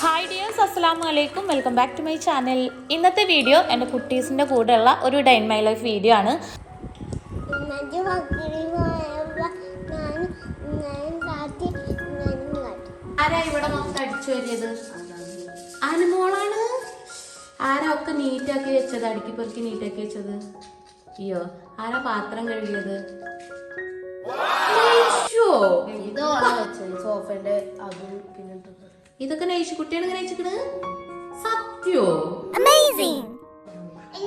Hi dears അസ്സാം വലൈക്കും welcome back to my channel ഇന്നത്തെ വീഡിയോ എന്റെ കുട്ടീസിന്റെ കൂടെയുള്ള ഒരു ഡൈൻ മൈ ലൈഫ് വീഡിയോ ആണ്. ആരാ ഇവിടെ മൊത്തം അടിച്ചു വരിയത്? അനുമോളാണ് ആരാ ഒക്കെ നീറ്റാക്കി വെച്ചത്? അടുക്കി പെറുക്കി നീറ്റാക്കി വെച്ചത്? അയ്യോ ആരാ പാത്രം കഴുകിയത്? സോഫേന്റെ ഇതോളാ വെച്ചത് സോഫന്റെ അതും പിന്നെ. ഇതൊക്കെ നയിച്ചു. കുട്ടിയാണ് ഇങ്ങനെ അയച്ചിക്കണ് സത്യോ?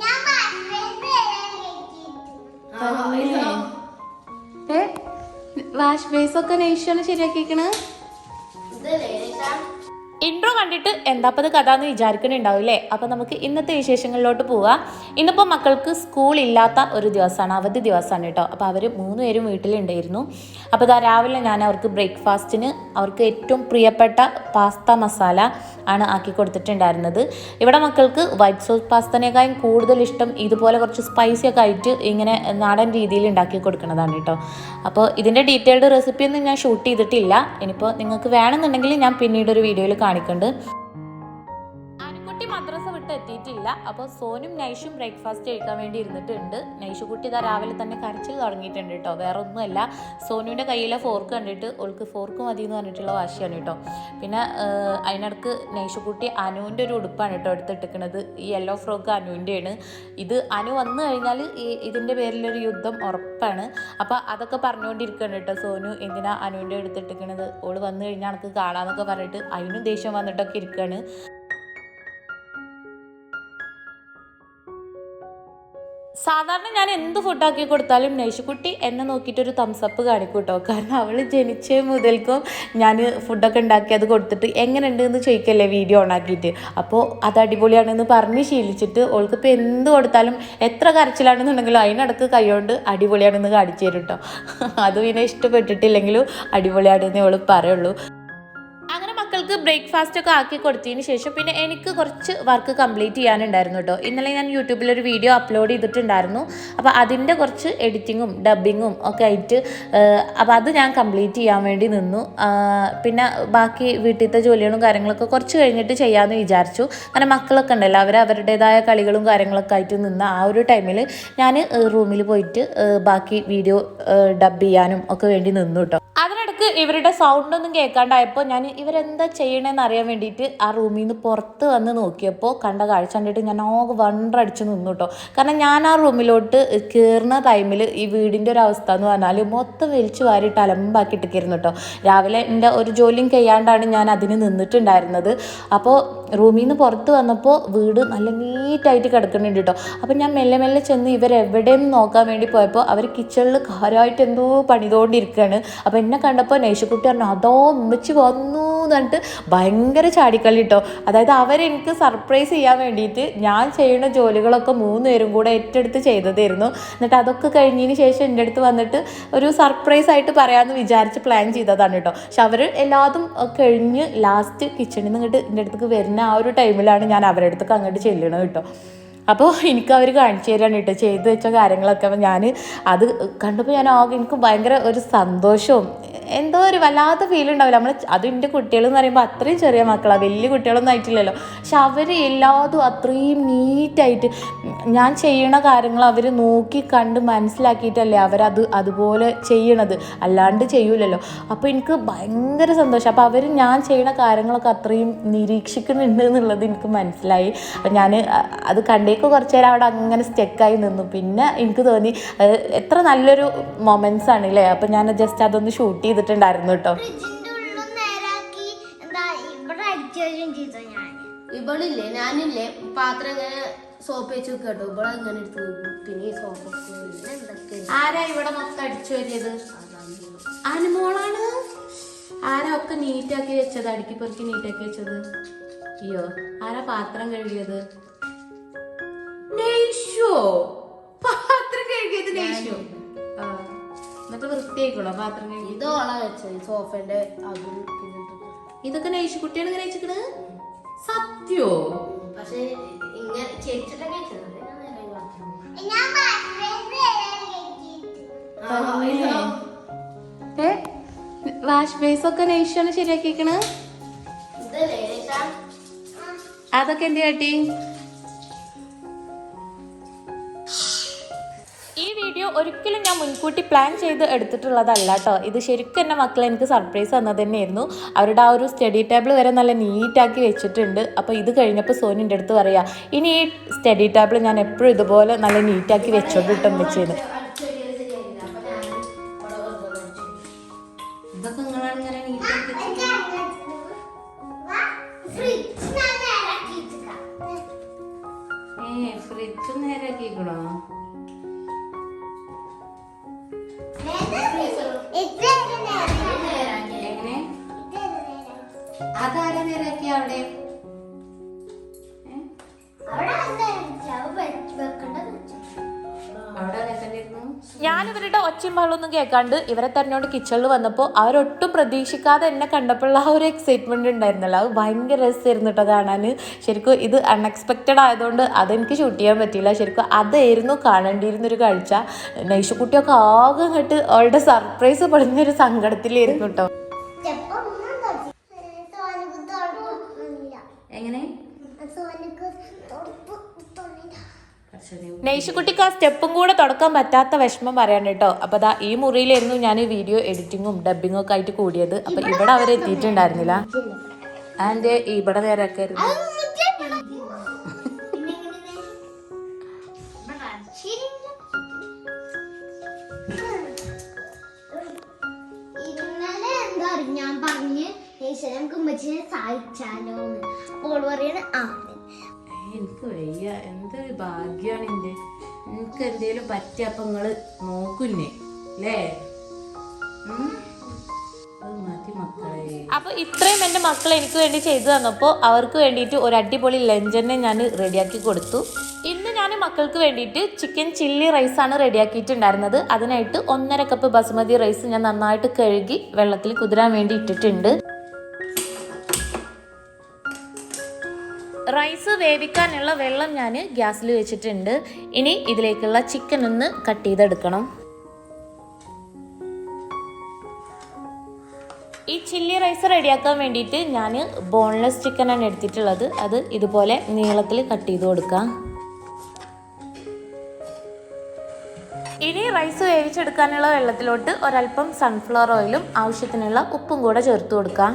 ഞാൻ വാഷ് ബേസ് ഒക്കെ നൈഷാണ് ശരിയാക്കിക്കണ്? ഇൻട്രോ കണ്ടിട്ട് എന്താപ്പത് കഥ എന്ന് വിചാരിക്കണുണ്ടാവില്ലേ? അപ്പം നമുക്ക് ഇന്നത്തെ വിശേഷങ്ങളിലോട്ട് പോവാം. ഇന്നിപ്പോൾ മക്കൾക്ക് സ്കൂൾ ഇല്ലാത്ത ഒരു ദിവസമാണ് അവധി ദിവസമാണ് കേട്ടോ. അപ്പോൾ അവർ മൂന്ന് പേരും വീട്ടിലുണ്ടായിരുന്നു. അപ്പോൾ ഇതാ രാവിലെ ഞാൻ അവർക്ക് ബ്രേക്ക്ഫാസ്റ്റിന് അവർക്ക് ഏറ്റവും പ്രിയപ്പെട്ട പാസ്ത മസാല ആണ് ആക്കി കൊടുത്തിട്ടുണ്ടായിരുന്നത്. ഇവിടെ മക്കൾക്ക് വൈറ്റ് സോസ് പാസ്തനേക്കാളും കൂടുതൽ ഇഷ്ടം ഇതുപോലെ കുറച്ച് സ്പൈസി ഒക്കെ ആയിട്ട് ഇങ്ങനെ നാടൻ രീതിയിൽ ഉണ്ടാക്കി കൊടുക്കുന്നതാണ് കേട്ടോ. അപ്പോൾ ഇതിന്റെ ഡീറ്റെയിൽഡ് റെസിപ്പി ഒന്നും ഞാൻ ഷൂട്ട് ചെയ്തിട്ടില്ല. ഇനിയിപ്പോൾ നിങ്ങൾക്ക് വേണമെന്നുണ്ടെങ്കിൽ ഞാൻ പിന്നീട് ഒരു വീഡിയോയിൽ കാണിക്കുന്നുണ്ട് എത്തിയിട്ടില്ല. അപ്പോൾ സോനും നൈഷും ബ്രേക്ക്ഫാസ്റ്റ് കഴിക്കാൻ വേണ്ടി ഇരുന്നിട്ടുണ്ട്. നൈഷു കുട്ടി ഇതാ രാവിലെ തന്നെ കരച്ചിൽ തുടങ്ങിയിട്ടുണ്ട് കേട്ടോ. വേറെ ഒന്നുമല്ല. സോനുവിന്റെ കയ്യിലെ ഫോർക്ക് കണ്ടിട്ട് ഓൾക്ക് ഫോർക്ക് മതി എന്ന് പറഞ്ഞിട്ടുള്ള വാശിയാണ് കേട്ടോ. പിന്നെ അതിനിടക്ക് നൈഷു കുട്ടി അനുവിന്റെ ഒരു ഉടുപ്പാണ് കേട്ടോ എടുത്തിട്ടിരിക്കുന്നത്. ഈ യെല്ലോ ഫ്രോക്ക് അനുവിന്റെയാണ്. ഇത് അനു വന്നു കഴിഞ്ഞാൽ ഈ ഇതിന്റെ പേരിലൊരു യുദ്ധം ഉറപ്പാണ്. അപ്പോൾ അതൊക്കെ പറഞ്ഞുകൊണ്ടിരിക്കുകയാണ് കേട്ടോ സോനു. എന്തിനാ അനുവിന്റെ എടുത്തിട്ടിരിക്കണത് ഓൾ വന്നു കഴിഞ്ഞാൽ എനിക്ക് കാണാമെന്നൊക്കെ പറഞ്ഞിട്ട് അതിനും ദേഷ്യം വന്നിട്ടൊക്കെ ഇരിക്കുകയാണ്. സാധാരണ ഞാൻ എന്ത് ഫുഡാക്കി കൊടുത്താലും നൈഷുക്കുട്ടി എന്നെ നോക്കിയിട്ടൊരു തംസപ്പ് കാണിക്കും കേട്ടോ കാരണം അവൾ ജനിച്ച മുതൽക്കും ഞാൻ ഫുഡൊക്കെ ഉണ്ടാക്കി അത് കൊടുത്തിട്ട് എങ്ങനെയുണ്ട് എന്ന് ചോദിക്കല്ലേ വീഡിയോ ഓണാക്കിയിട്ട് അപ്പോൾ അത് അടിപൊളിയാണെന്ന് പറഞ്ഞ് ശീലിച്ചിട്ട് ഓൾക്ക് ഇപ്പോൾ എന്ത് കൊടുത്താലും എത്ര കരച്ചിലാണെന്നുണ്ടെങ്കിലും അതിനടക്ക് കൈകൊണ്ട് അടിപൊളിയാണെന്ന് കാണിച്ചു തരും കേട്ടോ അത് പിന്നെ ഇഷ്ടപ്പെട്ടിട്ടില്ലെങ്കിലും അടിപൊളിയാണെന്ന് അവൾ പറയുള്ളൂ. ബ്രേക്ക്ഫാസ്റ്റ് ഒക്കെ ആക്കി കൊടുത്തതിന് ശേഷം പിന്നെ എനിക്ക് കുറച്ച് വർക്ക് കംപ്ലീറ്റ് ചെയ്യാനുണ്ടായിരുന്നു കേട്ടോ. ഇന്നലെ ഞാൻ യൂട്യൂബിൽ ഒരു വീഡിയോ അപ്ലോഡ് ചെയ്തിട്ടുണ്ടായിരുന്നു. അപ്പോൾ അതിന്റെ കുറച്ച് എഡിറ്റിങ്ങും ഡബിങ്ങും ഒക്കെ ആയിട്ട് അപ്പോൾ അത് ഞാൻ കംപ്ലീറ്റ് ചെയ്യാൻ വേണ്ടി നിന്നു. പിന്നെ ബാക്കി വീട്ടിലത്തെ ജോലികളും കാര്യങ്ങളൊക്കെ കുറച്ച് കഴിഞ്ഞിട്ട് ചെയ്യാമെന്ന് വിചാരിച്ചു. അങ്ങനെ മക്കളൊക്കെ ഉണ്ടല്ലോ അവർ അവരുടേതായ കളികളും കാര്യങ്ങളൊക്കെ ആയിട്ട് നിന്ന് ആ ഒരു ടൈമിൽ ഞാൻ റൂമിൽ പോയിട്ട് ബാക്കി വീഡിയോ ഡബ് ചെയ്യാനും ഒക്കെ വേണ്ടി നിന്നു കേട്ടോ. അതിനിടക്ക് ഇവരുടെ സൗണ്ട് ഒന്നും കേൾക്കാണ്ടായപ്പോൾ ഞാൻ ഇവരെന്താ ചെയ്യണേന്ന് അറിയാൻ വേണ്ടിയിട്ട് ആ റൂമിൽ നിന്ന് പുറത്ത് വന്ന് നോക്കിയപ്പോൾ കണ്ട കാഴ്ച കണ്ടിട്ട് ഞാൻ ആകെ വണ്ടടിച്ച് നിന്നു കേട്ടോ കാരണം ഞാൻ ആ റൂമിലോട്ട് കയറുന്ന ടൈമിൽ ഈ വീടിന്റെ ഒരു അവസ്ഥ എന്ന് പറഞ്ഞാൽ മൊത്തം വലിച്ചു വാരിയിട്ട് കയറുന്നു കേട്ടോ രാവിലെ എന്റെ ഒരു ജോലിയും കഴിയാണ്ടാണ് ഞാൻ അതിന് നിന്നിട്ടുണ്ടായിരുന്നത്. അപ്പോൾ റൂമിൽ നിന്ന് പുറത്ത് വന്നപ്പോൾ വീട് നല്ല നീറ്റായിട്ട് കിടക്കുന്നുണ്ട് കേട്ടോ അപ്പം ഞാൻ മെല്ലെ മെല്ലെ ചെന്ന് ഇവരെവിടെയെന്ന് നോക്കാൻ വേണ്ടി പോയപ്പോൾ അവർ കിച്ചണിൽ കാര്യമായിട്ട് എന്തോ പണിതുകൊണ്ടിരിക്കുകയാണ് അപ്പോൾ എന്നെ കണ്ടപ്പോൾ നൈഷക്കുട്ടി പറഞ്ഞു അതോ ഉമ്മച്ച് വന്നു എന്ന് പറഞ്ഞിട്ട് ഭയങ്കര ചാടിക്കളി കേട്ടോ അതായത് അവരെനിക്ക് സർപ്രൈസ് ചെയ്യാൻ വേണ്ടിയിട്ട് ഞാൻ ചെയ്യുന്ന ജോലികളൊക്കെ മൂന്ന് പേരും കൂടെ ഏറ്റെടുത്ത് ചെയ്തതായിരുന്നു. എന്നിട്ട് അതൊക്കെ കഴിഞ്ഞതിന് ശേഷം എന്റെ അടുത്ത് വന്നിട്ട് ഒരു സർപ്രൈസ് ആയിട്ട് പറയാമെന്ന് വിചാരിച്ച് പ്ലാൻ ചെയ്തതാണ് കേട്ടോ പക്ഷെ അവർ എല്ലാതും കഴിഞ്ഞ് ലാസ്റ്റ് കിച്ചണിൽ നിന്ന് ഇങ്ങോട്ട് എന്റെ അടുത്തേക്ക് വരുന്ന ആ ഒരു ടൈമിലാണ് ഞാൻ അവരുടെ അടുത്തേക്ക് അങ്ങോട്ട് ചെല്ലണത് കേട്ടോ അപ്പോൾ എനിക്ക് അവർ കാണിച്ചു തരാണ് കേട്ടോ. ചെയ്തു വെച്ച കാര്യങ്ങളൊക്കെ. അപ്പോൾ ഞാൻ അത് കണ്ടപ്പോൾ ഞാൻ ആകെ എനിക്ക് ഭയങ്കര ഒരു സന്തോഷവും എന്തോ ഒരു വല്ലാത്ത ഫീൽ ഉണ്ടാവില്ല. നമ്മൾ അത് എന്റെ കുട്ടികൾ എന്ന് പറയുമ്പോൾ അത്രയും ചെറിയ മക്കളാണ് വലിയ കുട്ടികളൊന്നും ആയിട്ടില്ലല്ലോ. പക്ഷെ അവർ എല്ലാതും അത്രയും നീറ്റായിട്ട് ഞാൻ ചെയ്യണ കാര്യങ്ങൾ അവർ നോക്കി കണ്ട് മനസ്സിലാക്കിയിട്ടല്ലേ അവരത് അതുപോലെ ചെയ്യണത്. അല്ലാണ്ട് ചെയ്യൂലല്ലോ. അപ്പോൾ എനിക്ക് ഭയങ്കര സന്തോഷം. അപ്പോൾ അവർ ഞാൻ ചെയ്യണ കാര്യങ്ങളൊക്കെ അത്രയും നിരീക്ഷിക്കുന്നുണ്ട് എന്നുള്ളത് എനിക്ക് മനസ്സിലായി. ഞാൻ അത് കണ്ടേക്ക് കുറച്ച് നേരം അവിടെ അങ്ങനെ സ്റ്റെക്കായി നിന്നു. പിന്നെ എനിക്ക് തോന്നി അത് എത്ര നല്ലൊരു മൊമെന്റ്സ് ആണ് അല്ലേ അപ്പം ഞാൻ ജസ്റ്റ് അതൊന്ന് ഷൂട്ട് ചെയ്തിട്ടുണ്ടായിരുന്നു കേട്ടോ ഫ്രിഡ്ജിന്റെ ഉള്ളിൽ നേരാക്കി. എന്താ ഇവിടെ അടിച്ചു ചെയ്തു ഞാൻ. ഇവളില്ലേ ഞാനില്ലേ പാത്രം ഇങ്ങനെ സോപ്പ് വെച്ച് വെക്കുക കേട്ടോ ഇവിടെ ഇങ്ങനെ എടുത്ത് പിന്നെ ഈ സോപ്പ് ആരാ ഇവിടെ മൊത്തം അടിച്ചു വരിയത്? അനുമോളാണ് ആരാ ഒക്കെ നീറ്റാക്കി വെച്ചത്? അടുക്കി പെറുക്കി നീറ്റാക്കി വെച്ചത്? അയ്യോ ആരാ പാത്രം കഴുകിയത്? നെയ്ഷോ? പാത്രം കഴുകിയത് നെയ്ഷോ? എന്നിട്ട് പാത്രം കഴുകി. ഇതോളാ വെച്ചത് സോഫന്റെ അതും ഇതൊക്കെ നെയ്ഷു കുട്ടിയാണ് ഇങ്ങനെ വെച്ചിക്കണ് സത്യോ? പക്ഷെ ഇങ്ങനെ വെച്ചത് വാഷ് ബേസ് ഒക്കെ നെയ്ഷാണ് ശരിയാക്കിക്കണ്? അതൊക്കെ എന്ത് കാട്ടി? വീഡിയോ ഒരിക്കലും ഞാൻ മുൻകൂട്ടി പ്ലാൻ ചെയ്ത് എടുത്തിട്ടുള്ളതല്ല കേട്ടോ ഇത് ശരിക്കും എന്റെ മക്കൾ എനിക്ക് സർപ്രൈസ് തന്നത് തന്നെയായിരുന്നു. അവരുടെ ആ ഒരു സ്റ്റഡി ടേബിൾ വരെ നല്ല നീറ്റാക്കി വെച്ചിട്ടുണ്ട്. അപ്പോൾ ഇത് കഴിഞ്ഞപ്പോൾ സോനിന്റെ അടുത്ത് പറയാ ഇനി ഈ സ്റ്റഡി ടേബിൾ ഞാൻ എപ്പോഴും ഇതുപോലെ നല്ല നീറ്റാക്കി വെച്ചോണ്ടിട്ടും വെച്ചത് അതാരാ നേരാക്കി അവിടെ? ഞാൻ ഇവരുടെ ഒച്ചയും ബഹളമൊന്നും കേൾക്കാണ്ട് ഇവരെ തെരഞ്ഞോണ്ട് കിച്ചണിൽ വന്നപ്പോൾ അവരൊട്ടും പ്രതീക്ഷിക്കാതെ എന്നെ കണ്ടപ്പോഴുള്ള ആ ഒരു എക്സൈറ്റ്മെന്റ് ഉണ്ടായിരുന്നല്ലോ. അത് ഭയങ്കര രസമായിരുന്നു കേട്ടോ കാണാൻ ശരിക്കും ഇത് അൺഎക്സ്പെക്റ്റഡ് ആയതുകൊണ്ട് അതെനിക്ക് ഷൂട്ട് ചെയ്യാൻ പറ്റിയില്ല. ശരിക്കും അതായിരുന്നു കാണേണ്ടിയിരുന്നൊരു കാഴ്ച. നൈഷുക്കുട്ടിയൊക്കെ ആകെ കേട്ട് അവളുടെ സർപ്രൈസ് പെടുന്നൊരു സങ്കടത്തിലായിരുന്നു കേട്ടോ. നെയ്ഷുക്കുട്ടിക്ക് ആ സ്റ്റെപ്പും കൂടെ തുടക്കാൻ പറ്റാത്ത വിഷമം പറയാൻ കേട്ടോ. അപ്പൊ അതാ ഈ മുറിയിലായിരുന്നു ഞാൻ ഈ വീഡിയോ എഡിറ്റിങ്ങും ഡബിങ്ങും ഒക്കെ ആയിട്ട് കൂടിയത്. അപ്പൊ ഇവിടെ അവർ എത്തിയിട്ടുണ്ടായിരുന്നില്ല. ആൻഡ് ഇവിടെ നേരെ ഒക്കെ ആയിരുന്നു ഞാൻ പറഞ്ഞ് നമുക്ക് ഉമ്മച്ചിനെ സഹായിച്ചാലോ ഓൾ പറയണ ആ എനിക്ക് വയ്യ എന്തൊരു ഭാഗ്യാണ് എന്റെ എനിക്ക് എന്തേലും പറ്റിയ അപ്പം നിങ്ങൾ നോക്കുന്നേ അല്ലേ അപ്പൊ ഇത്രയും എന്റെ മക്കൾ എനിക്ക് വേണ്ടി ചെയ്തു തന്നപ്പോൾ അവർക്ക് വേണ്ടിയിട്ട് ഒരു അടിപൊളി ലഞ്ച് തന്നെ ഞാൻ റെഡിയാക്കി കൊടുത്തു. ഇന്ന് ഞാൻ മക്കൾക്ക് വേണ്ടിയിട്ട് ചിക്കൻ ചില്ലി റൈസാണ് റെഡിയാക്കിയിട്ടുണ്ടായിരുന്നത് അതിനായിട്ട് ഒന്നര കപ്പ് ബസുമതി റൈസ് ഞാൻ നന്നായിട്ട് കഴുകി വെള്ളത്തിൽ കുതിരാൻ വേണ്ടി ഇട്ടിട്ടുണ്ട്. റൈസ് വേവിക്കാനുള്ള വെള്ളം ഞാൻ ഗ്യാസിൽ വെച്ചിട്ടുണ്ട്. ഇനി ഇതിലേക്കുള്ള ചിക്കൻ ഒന്ന് കട്ട് ചെയ്തെടുക്കണം. ഈ ചില്ലി റൈസ് റെഡിയാക്കാൻ വേണ്ടിയിട്ട് ഞാൻ ബോൺലെസ് ചിക്കനാണ് എടുത്തിട്ടുള്ളത്. അത് ഇതുപോലെ നീളത്തിൽ കട്ട് ചെയ്ത് കൊടുക്കാം. ഇനി റൈസ് വേവിച്ചെടുക്കാനുള്ള വെള്ളത്തിലോട്ട് ഒരൽപ്പം സൺഫ്ലവർ ഓയിലും ആവശ്യത്തിനുള്ള ഉപ്പും കൂടെ ചേർത്ത് കൊടുക്കാം.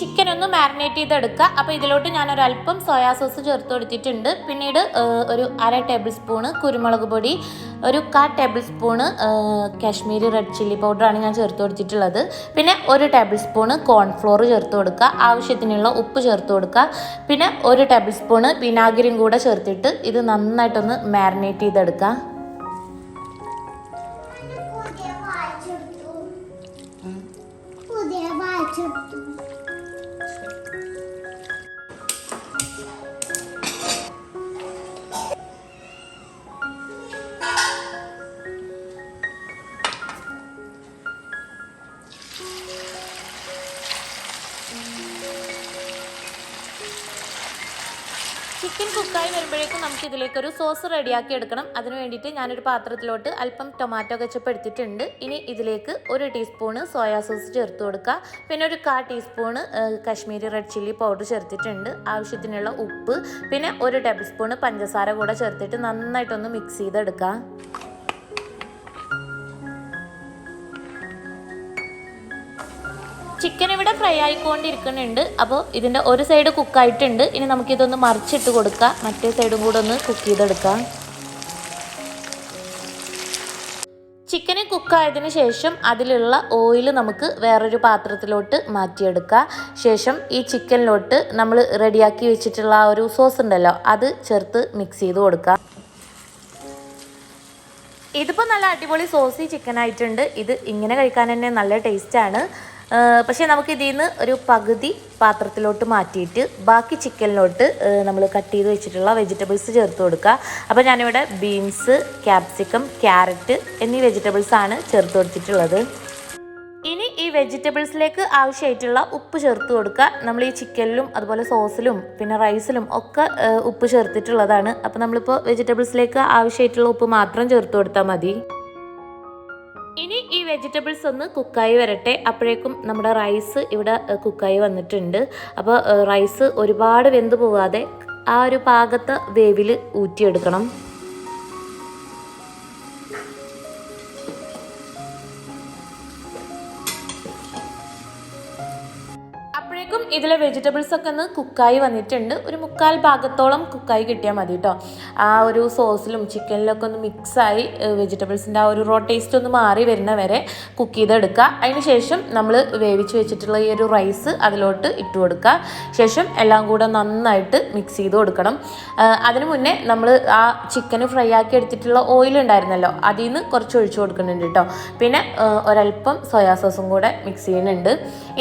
ചിക്കൻ ഒന്ന് മാരിനേറ്റ് ചെയ്തെടുക്കുക. അപ്പോൾ ഇതിലോട്ട് ഞാൻ ഒരല്പം സോയാ സോസ് ചേർത്ത് കൊടുത്തിട്ടുണ്ട് പിന്നീട് ഒരു അര ടേബിൾ സ്പൂണ് കുരുമുളക് പൊടി ഒരു കാ tablespoon Kashmiri red chilli പൗഡറാണ് ഞാൻ ചേർത്ത് കൊടുത്തിട്ടുള്ളത് പിന്നെ ഒരു ടേബിൾ സ്പൂണ് കോൺഫ്ലോർ ചേർത്ത് കൊടുക്കുക ആവശ്യത്തിനുള്ള ഉപ്പ് ചേർത്ത് കൊടുക്കുക പിന്നെ ഒരു ടേബിൾ സ്പൂണ് വിനാഗിരിയും കൂടെ ചേർത്തിട്ട് ഇത് നന്നായിട്ടൊന്ന് മാരിനേറ്റ് ചെയ്തെടുക്കുക. ചിക്കൻ കുക്കായി വരുമ്പോഴേക്കും നമുക്ക് ഇതിലേക്ക് ഒരു സോസ് റെഡിയാക്കി എടുക്കണം. അതിന് വേണ്ടിയിട്ട് ഞാനൊരു പാത്രത്തിലോട്ട് അല്പം ടൊമാറ്റോ കച്ചപ്പ് എടുത്തിട്ടുണ്ട്. ഇനി ഇതിലേക്ക് ഒരു ടീസ്പൂണ് സോയാ സോസ് ചേർത്ത് കൊടുക്കുക. പിന്നെ ഒരു കാ teaspoon Kashmiri red chilli powder ചേർത്തിട്ടുണ്ട്. ആവശ്യത്തിനുള്ള ഉപ്പ്. പിന്നെ ഒരു ടേബിൾ സ്പൂണ് പഞ്ചസാര കൂടെ ചേർത്തിട്ട് നന്നായിട്ടൊന്ന് മിക്സ് ചെയ്തെടുക്കാം. ചിക്കൻ ഇവിടെ ഫ്രൈ ആയിക്കൊണ്ടിരിക്കുന്നുണ്ട്. അപ്പോൾ ഇതിന്റെ ഒരു സൈഡ് കുക്കായിട്ടുണ്ട് ഇനി നമുക്കിതൊന്ന് മറിച്ചിട്ട് കൊടുക്കാം. മറ്റേ സൈഡും കൂടെ ഒന്ന് കുക്ക് ചെയ്തെടുക്കാം. ചിക്കന് കുക്കായതിനു ശേഷം അതിലുള്ള ഓയിൽ നമുക്ക് വേറൊരു പാത്രത്തിലോട്ട് മാറ്റിയെടുക്കാം. ശേഷം ഈ ചിക്കനിലോട്ട് നമ്മൾ റെഡിയാക്കി വെച്ചിട്ടുള്ള ആ ഒരു സോസ് ഉണ്ടല്ലോ അത് ചേർത്ത് മിക്സ് ചെയ്ത് കൊടുക്കാം. ഇതിപ്പോൾ നല്ല അടിപൊളി സോസി ചിക്കൻ ആയിട്ടുണ്ട്. ഇത് ഇങ്ങനെ കഴിക്കാൻ തന്നെ നല്ല ടേസ്റ്റാണ് പക്ഷേ നമുക്ക് ഇതിൽ നിന്ന് ഒരു പകുതി പാത്രത്തിലോട്ട് മാറ്റിയിട്ട് ബാക്കി ചിക്കനിലോട്ട് നമ്മൾ കട്ട് ചെയ്ത് വെച്ചിട്ടുള്ള വെജിറ്റബിൾസ് ചേർത്ത് കൊടുക്കുക. അപ്പോൾ ഞാനിവിടെ ബീൻസ് ക്യാപ്സിക്കം ക്യാരറ്റ് എന്നീ വെജിറ്റബിൾസ് ആണ് ചേർത്ത് കൊടുത്തിട്ടുള്ളത്. ഇനി ഈ വെജിറ്റബിൾസിലേക്ക് ആവശ്യമായിട്ടുള്ള ഉപ്പ് ചേർത്ത് കൊടുക്കുക. നമ്മൾ ഈ ചിക്കനിലും അതുപോലെ സോസിലും പിന്നെ റൈസിലും ഒക്കെ ഉപ്പ് ചേർത്തിട്ടുള്ളതാണ്. അപ്പോൾ നമ്മളിപ്പോൾ വെജിറ്റബിൾസിലേക്ക് ആവശ്യമായിട്ടുള്ള ഉപ്പ് മാത്രം ചേർത്ത് കൊടുത്താൽ മതി. വെജിറ്റബിൾസ് ഒന്ന് കുക്കായി വരട്ടെ. അപ്പോഴേക്കും നമ്മുടെ റൈസ് ഇവിടെ കുക്കായി വന്നിട്ടുണ്ട്. അപ്പോൾ റൈസ് ഒരുപാട് വെന്ത് പോവാതെ ആ ഒരു പാകത്തെ വേവിൽ ഊറ്റിയെടുക്കണം. ഇതിലെ വെജിറ്റബിൾസ് ഒക്കെ ഒന്ന് കുക്കായി വന്നിട്ടുണ്ട്. ഒരു മുക്കാൽ ഭാഗത്തോളം കുക്കായി കിട്ടിയാൽ മതി കേട്ടോ ആ ഒരു സോസിലും ചിക്കനിലൊക്കെ ഒന്ന് മിക്സായി വെജിറ്റബിൾസിന്റെ ആ ഒരു റോ ടേസ്റ്റ് ഒന്ന് മാറി വരുന്ന വരെ കുക്ക് ചെയ്തെടുക്കുക അതിന് ശേഷം നമ്മൾ വേവിച്ച് വെച്ചിട്ടുള്ള ഈ ഒരു റൈസ് അതിലോട്ട് ഇട്ട് കൊടുക്കുക ശേഷം എല്ലാം കൂടെ നന്നായിട്ട് മിക്സ് ചെയ്ത് കൊടുക്കണം. അതിന് മുന്നേ നമ്മൾ ആ ചിക്കന് ഫ്രൈ ആക്കി എടുത്തിട്ടുള്ള ഓയിൽ ഉണ്ടായിരുന്നല്ലോ അതിൽ നിന്ന് കുറച്ച് ഒഴിച്ചു കൊടുക്കുന്നുണ്ട് കേട്ടോ പിന്നെ ഒരല്പം സോയാ സോസും കൂടെ മിക്സ് ചെയ്യുന്നുണ്ട്.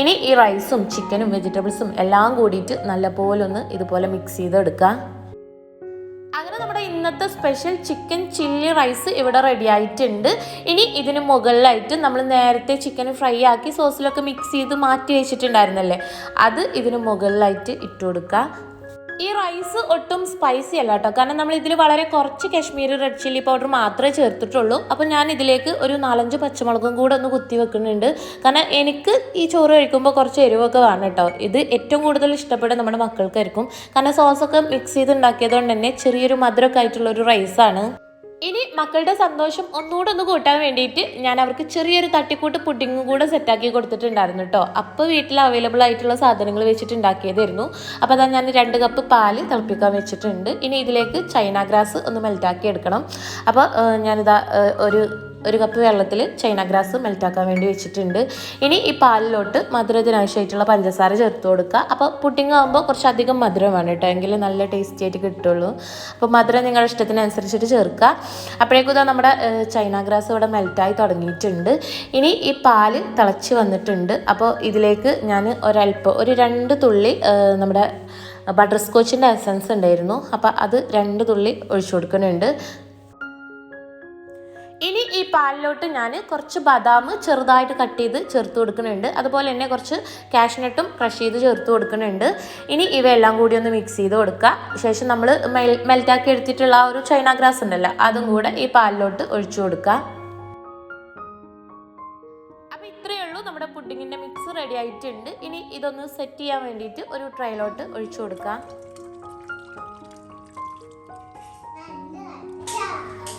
ഇനി ഈ റൈസും ചിക്കനും വെജിറ്റബിൾസും എല്ലാം കൂടിയിട്ട് നല്ലപോലെ ഒന്ന് ഇതുപോലെ മിക്സ് ചെയ്തെടുക്കുക അങ്ങനെ നമ്മുടെ ഇന്നത്തെ സ്പെഷ്യൽ ചിക്കൻ ചില്ലി റൈസ് ഇവിടെ റെഡി ആയിട്ടുണ്ട്. ഇനി ഇതിന് മുകളിലായിട്ട് നമ്മൾ നേരത്തെ ചിക്കൻ ഫ്രൈ ആക്കി സോസിലൊക്കെ മിക്സ് ചെയ്ത് മാറ്റി വെച്ചിട്ടുണ്ടായിരുന്നല്ലേ? അത് ഇതിന് മുകളിലായിട്ട് ഇട്ട് കൊടുക്കുക ഈ റൈസ് ഒട്ടും സ്പൈസി അല്ല കേട്ടോ കാരണം നമ്മൾ ഇതിൽ വളരെ കുറച്ച് കാശ്മീരി റെഡ് ചില്ലി പൗഡർ മാത്രമേ ചേർത്തിട്ടുള്ളൂ. അപ്പോൾ ഞാൻ ഇതിലേക്ക് ഒരു നാലഞ്ച് പച്ചമുളകും കൂടെ ഒന്ന് കുത്തി വെക്കുന്നുണ്ട്. കാരണം എനിക്ക് ഈ ചോറ് കഴിക്കുമ്പോൾ കുറച്ച് എരിവൊക്കെ വേണം കേട്ടോ ഇത് ഏറ്റവും കൂടുതൽ ഇഷ്ടപ്പെടുക നമ്മുടെ മക്കൾക്കായിരിക്കും. കാരണം സോസൊക്കെ മിക്സ് ചെയ്ത് ഉണ്ടാക്കിയതുകൊണ്ട് തന്നെ ചെറിയൊരു മധുരമൊക്കെ ആയിട്ടുള്ള ഒരു റൈസാണ് ഇനി മക്കളുടെ സന്തോഷം ഒന്നുകൂടെ ഒന്ന് കൂട്ടാൻ വേണ്ടിയിട്ട് ഞാൻ അവർക്ക് ചെറിയൊരു തട്ടിക്കൂട്ട് പുഡിങ്ങും കൂടെ സെറ്റാക്കി കൊടുത്തിട്ടുണ്ടായിരുന്നു കേട്ടോ അപ്പോൾ വീട്ടിൽ അവൈലബിൾ ആയിട്ടുള്ള സാധനങ്ങൾ വെച്ചിട്ട് ഉണ്ടാക്കിയതായിരുന്നു അപ്പോൾ അതാ ഞാൻ രണ്ട് കപ്പ് പാൽ തിളപ്പിക്കാൻ വെച്ചിട്ടുണ്ട്. ഇനി ഇതിലേക്ക് ചൈന ഗ്രാസ് ഒന്ന് മെൽറ്റാക്കി എടുക്കണം. അപ്പോൾ ഞാനിതാ ഒരു ഒരു കപ്പ് വെള്ളത്തിൽ ചൈന ഗ്രാസ് മെൽറ്റാക്കാൻ വേണ്ടി വെച്ചിട്ടുണ്ട്. ഇനി ഈ പാലിലോട്ട് മധുരത്തിനാവശ്യമായിട്ടുള്ള പഞ്ചസാര ചേർത്ത് കൊടുക്കുക. അപ്പോൾ പുഡിംഗ് ആകുമ്പോൾ കുറച്ചധികം മധുരം വേണം കേട്ടോ. എങ്കിൽ നല്ല ടേസ്റ്റി ആയിട്ട് കിട്ടുള്ളൂ. അപ്പോൾ മധുരം നിങ്ങളുടെ ഇഷ്ടത്തിനനുസരിച്ചിട്ട് ചേർക്കുക. അപ്പോഴേക്കും ഇതാ നമ്മുടെ ചൈന ഗ്രാസ് ഇവിടെ മെൽറ്റായി തുടങ്ങിയിട്ടുണ്ട്. ഇനി ഈ പാൽ തിളച്ച് വന്നിട്ടുണ്ട്. അപ്പോൾ ഇതിലേക്ക് ഞാൻ ഒരല്പം ഒരു രണ്ട് തുള്ളി നമ്മുടെ ബട്ടർ സ്കോച്ചിന്റെ എസൻസ് ഉണ്ടായിരുന്നു. അപ്പോൾ അത് രണ്ട് തുള്ളി ഒഴിച്ചു കൊടുക്കുന്നുണ്ട്. പാലിലോട്ട് ഞാൻ കുറച്ച് ബദാം ചെറുതായിട്ട് കട്ട് ചെയ്ത് ചേർത്ത് കൊടുക്കുന്നുണ്ട്. അതുപോലെ തന്നെ കുറച്ച് കാഷ്നട്ടും ക്രഷ് ചെയ്ത് ചേർത്ത് കൊടുക്കുന്നുണ്ട്. ഇനി ഇവയെല്ലാം കൂടി ഒന്ന് മിക്സ് ചെയ്ത് കൊടുക്കുക. ശേഷം നമ്മൾ മെൽ മെൽറ്റാക്കി എടുത്തിട്ടുള്ള ആ ഒരു ചൈന ഗ്രാസ് ഉണ്ടല്ലോ അതും കൂടെ ഈ പാലിലോട്ട് ഒഴിച്ചു കൊടുക്കുക. അപ്പോൾ ഇത്രയേ ഉള്ളൂ. നമ്മുടെ പുഡിങ്ങിന്റെ മിക്സ് റെഡി ആയിട്ടുണ്ട്. ഇനി ഇതൊന്ന് സെറ്റ് ചെയ്യാൻ വേണ്ടിയിട്ട് ഒരു ട്രയലോട്ട് ഒഴിച്ചു കൊടുക്കുക.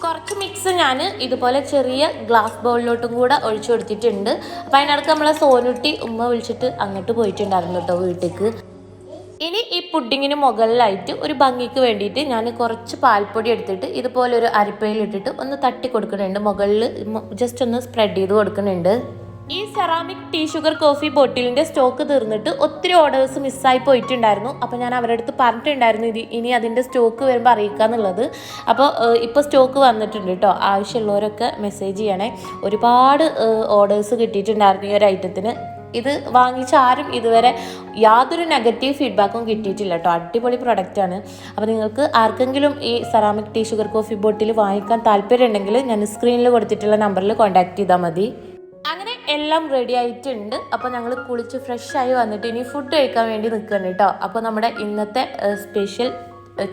കുറച്ച് മിക്സ് ഞാൻ ഇതുപോലെ ചെറിയ ഗ്ലാസ് ബൗളിലോട്ടും കൂടെ ഒഴിച്ചു കൊടുത്തിട്ടുണ്ട്. അപ്പം അതിനടുത്ത് നമ്മളെ സോനുട്ടി ഉമ്മ വിളിച്ചിട്ട് അങ്ങോട്ട് പോയിട്ടുണ്ടായിരുന്നു കേട്ടോ വീട്ടിലേക്ക് ഇനി ഈ പുഡിങ്ങിന് മുകളിലായിട്ട് ഒരു ഭംഗിക്ക് വേണ്ടിയിട്ട് ഞാൻ കുറച്ച് പാൽപ്പൊടി എടുത്തിട്ട് ഇതുപോലെ ഒരു അരിപ്പയിലിട്ടിട്ട് ഒന്ന് തട്ടി കൊടുക്കുന്നുണ്ട്. മുകളിൽ ജസ്റ്റ് ഒന്ന് സ്പ്രെഡ് ചെയ്ത് കൊടുക്കുന്നുണ്ട്. ഈ സെറാമിക് ടീ ഷുഗർ കോഫി ബോട്ടിലിന്റെ സ്റ്റോക്ക് തീർന്നിട്ട് ഒത്തിരി ഓർഡേഴ്സ് മിസ്സായി പോയിട്ടുണ്ടായിരുന്നു. അപ്പോൾ ഞാൻ അവരുടെ അടുത്ത് പറഞ്ഞിട്ടുണ്ടായിരുന്നു ഇത് ഇനി അതിന്റെ സ്റ്റോക്ക് വരുമ്പോൾ അറിയിക്കാന്നുള്ളത്. അപ്പോൾ ഇപ്പോൾ സ്റ്റോക്ക് വന്നിട്ടുണ്ട് കേട്ടോ ആവശ്യമുള്ളവരൊക്കെ മെസ്സേജ് ചെയ്യണേ. ഒരുപാട് ഓർഡേഴ്സ് കിട്ടിയിട്ടുണ്ടായിരുന്നു ഈ ഒരു ഐറ്റത്തിന് ഇത് വാങ്ങിച്ച ആരും ഇതുവരെ യാതൊരു നെഗറ്റീവ് ഫീഡ്ബാക്കും കിട്ടിയിട്ടില്ല കേട്ടോ അടിപൊളി പ്രൊഡക്റ്റാണ് അപ്പോൾ നിങ്ങൾക്ക് ആർക്കെങ്കിലും ഈ ceramic tea sugar coffee bottle വാങ്ങിക്കാൻ താല്പര്യം ഉണ്ടെങ്കിൽ ഞാൻ സ്ക്രീനിൽ കൊടുത്തിട്ടുള്ള നമ്പറിൽ കോൺടാക്ട് ചെയ്താൽ മതി. എല്ലാം റെഡി ആയിട്ടുണ്ട്. അപ്പോൾ ഞങ്ങൾ കുളിച്ച് ഫ്രഷ് ആയി വന്നിട്ട് ഇനി ഫുഡ് കഴിക്കാൻ വേണ്ടി നിൽക്കുകയാണ് കേട്ടോ അപ്പോൾ നമ്മുടെ ഇന്നത്തെ സ്പെഷ്യൽ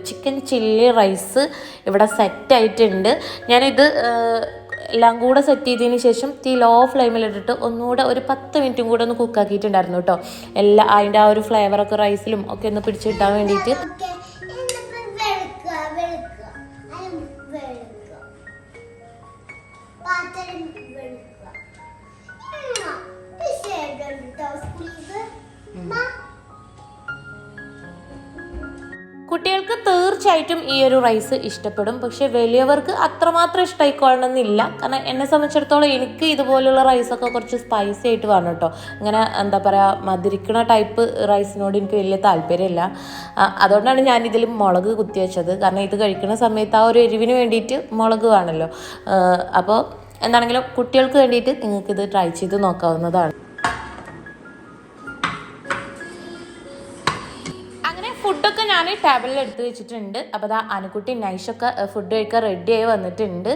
ചിക്കൻ ചില്ലി റൈസ് ഇവിടെ സെറ്റ് ആയിട്ടുണ്ട്. ഞാനിത് എല്ലാം കൂടെ സെറ്റ് ചെയ്തതിന് ശേഷം തീ ലോ ഫ്ലെയിമിലിട്ടിട്ട് ഒന്നുകൂടെ ഒരു പത്ത് മിനിറ്റും കൂടെ ഒന്ന് കുക്കാക്കിയിട്ടുണ്ടായിരുന്നു കേട്ടോ എല്ലാ അതിന്റെ ആ ഒരു ഫ്ലേവറൊക്കെ റൈസിലും ഒക്കെ ഒന്ന് പിടിച്ചിട്ടാൻ വേണ്ടിയിട്ട്. തീർച്ചയായിട്ടും ഈ ഒരു റൈസ് ഇഷ്ടപ്പെടും. പക്ഷെ വലിയവർക്ക് അത്രമാത്രം ഇഷ്ടമായിക്കൊള്ളണമെന്നില്ല കാരണം എന്നെ സംബന്ധിച്ചിടത്തോളം എനിക്ക് ഇതുപോലുള്ള റൈസൊക്കെ കുറച്ച് സ്പൈസി ആയിട്ട് വേണം കേട്ടോ. അങ്ങനെ എന്താ പറയുക മധുരിക്കണ ടൈപ്പ് റൈസിനോട് എനിക്ക് വലിയ താല്പര്യമില്ല. അതുകൊണ്ടാണ് ഞാൻ ഇതിൽ മുളക് കുത്തി വെച്ചത്. കാരണം ഇത് കഴിക്കുന്ന സമയത്ത് ആ ഒരു എരിവിന് വേണ്ടിയിട്ട് മുളക് വേണമല്ലോ അപ്പോൾ എന്താണെങ്കിലും കുട്ടികൾക്ക് വേണ്ടിയിട്ട് നിങ്ങൾക്കിത് ട്രൈ ചെയ്ത് നോക്കാവുന്നതാണ്. ടേബിളിൽ എടുത്ത് വെച്ചിട്ടുണ്ട്. അപ്പോൾ അതാ അനുക്കുട്ടി നൈഷൊക്കെ ഫുഡ് കഴിക്കാൻ റെഡി ആയി വന്നിട്ടുണ്ട്.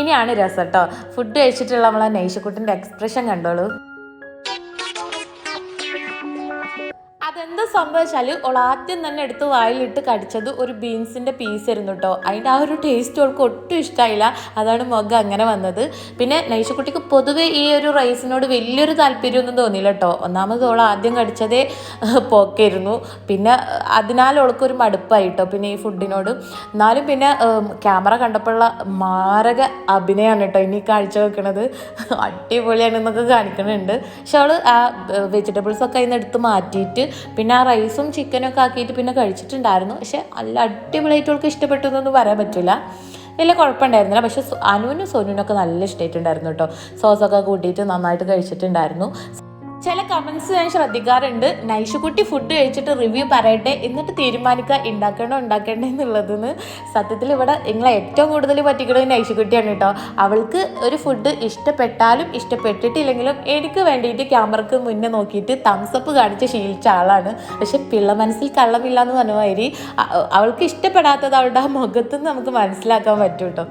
ഇനിയാണ് രസം കേട്ടോ ഫുഡ് കഴിച്ചിട്ടുള്ള നമ്മളെ നൈഷക്കുട്ടിന്റെ എക്സ്പ്രഷൻ കണ്ടോളൂ. സംഭവം വെച്ചാൽ ഓൾ ആദ്യം തന്നെ എടുത്ത് വായിലിട്ട് കടിച്ചത് ഒരു ബീൻസിന്റെ പീസ് ആയിരുന്നു കേട്ടോ അതിന്റെ ആ ഒരു ടേസ്റ്റ് അവൾക്ക് ഒട്ടും ഇഷ്ടമായില്ല അതാണ് മുഖം അങ്ങനെ വന്നത്. പിന്നെ നൈഷക്കുട്ടിക്ക് പൊതുവേ ഈ ഒരു റൈസിനോട് വലിയൊരു താല്പര്യമൊന്നും തോന്നിയില്ല കേട്ടോ ഒന്നാമത് ഓൾ ആദ്യം കടിച്ചതേ പോക്കായിരുന്നു. പിന്നെ അതിനാൽ ഓൾക്കൊരു മടുപ്പായി കേട്ടോ പിന്നെ ഈ ഫുഡിനോട് എന്നാലും പിന്നെ ക്യാമറ കണ്ടപ്പോഴുള്ള മാരക അഭിനയമാണ് കേട്ടോ ഇനി കാഴ്ച വെക്കണത്. അടിപൊളിയാണ് എന്നൊക്കെ കാണിക്കുന്നുണ്ട് പക്ഷെ അവൾ ആ വെജിറ്റബിൾസ് ഒക്കെ അതിന് എടുത്ത് മാറ്റിയിട്ട് പിന്നെ റൈസും ചിക്കനും ഒക്കെ ആക്കിയിട്ട് പിന്നെ കഴിച്ചിട്ടുണ്ടായിരുന്നു. പക്ഷെ നല്ല അടിപൊളിയായിട്ട് അവൾക്ക് ഇഷ്ടപ്പെട്ടു എന്നൊന്നും പറയാൻ പറ്റില്ല വലിയ കുഴപ്പമുണ്ടായിരുന്നില്ല. പക്ഷെ അനുവിനും സോനുവിനൊക്കെ നല്ല ഇഷ്ടമായിട്ടുണ്ടായിരുന്നു കേട്ടോ. സോസൊക്കെ കൂട്ടിയിട്ട് നന്നായിട്ട് കഴിച്ചിട്ടുണ്ടായിരുന്നു. ചില കമൻസ് ഞാൻ ശ്രദ്ധിക്കാറുണ്ട്. നൈഷുക്കുട്ടി ഫുഡ് കഴിച്ചിട്ട് റിവ്യൂ പറയട്ടെ എന്നിട്ട് തീരുമാനിക്കുക ഉണ്ടാക്കണോ ഉണ്ടാക്കണ്ടേ എന്നുള്ളതെന്ന് സത്യത്തിൽ ഇവിടെ നിങ്ങളെ ഏറ്റവും കൂടുതൽ പറ്റിക്കുന്നത് നൈഷുക്കുട്ടിയാണ് കേട്ടോ. അവൾക്ക് ഒരു ഫുഡ് ഇഷ്ടപ്പെട്ടാലും ഇഷ്ടപ്പെട്ടിട്ടില്ലെങ്കിലും എനിക്ക് വേണ്ടിയിട്ട് ക്യാമറക്ക് മുന്നേ നോക്കിയിട്ട് തംസപ്പ് കാണിച്ച് ശീലിച്ച ആളാണ്. പക്ഷെ പിള്ള മനസ്സിൽ കള്ളമില്ല എന്ന് പറഞ്ഞ മാതിരി അവൾക്ക് ഇഷ്ടപ്പെടാത്തത് അവളുടെ ആ മുഖത്തുനിന്ന് നമുക്ക് മനസ്സിലാക്കാൻ പറ്റും കേട്ടോ.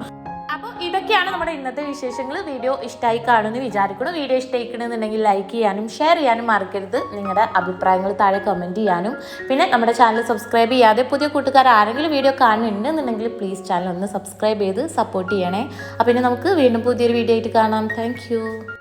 ഇതൊക്കെയാണ് നമ്മുടെ ഇന്നത്തെ വിശേഷങ്ങൾ. വീഡിയോ ഇഷ്ടമായി കാണുമെന്ന് വിചാരിക്കണം വീഡിയോ ഇഷ്ടമായിക്കണമെന്നുണ്ടെങ്കിൽ ലൈക്ക് ചെയ്യാനും ഷെയർ ചെയ്യാനും മറക്കരുത്. നിങ്ങളുടെ അഭിപ്രായങ്ങൾ താഴെ കമന്റ് ചെയ്യാനും. പിന്നെ നമ്മുടെ ചാനൽ സബ്സ്ക്രൈബ് ചെയ്യാതെ പുതിയ കൂട്ടുകാർ ആരെങ്കിലും വീഡിയോ കാണുന്നുണ്ടെന്നുണ്ടെങ്കിൽ പ്ലീസ് ചാനൽ ഒന്ന് സബ്സ്ക്രൈബ് ചെയ്ത് സപ്പോർട്ട് ചെയ്യണേ. അപ്പോൾ പിന്നെ നമുക്ക് വീണ്ടും പുതിയൊരു വീഡിയോ ആയിട്ട് കാണാം. താങ്ക്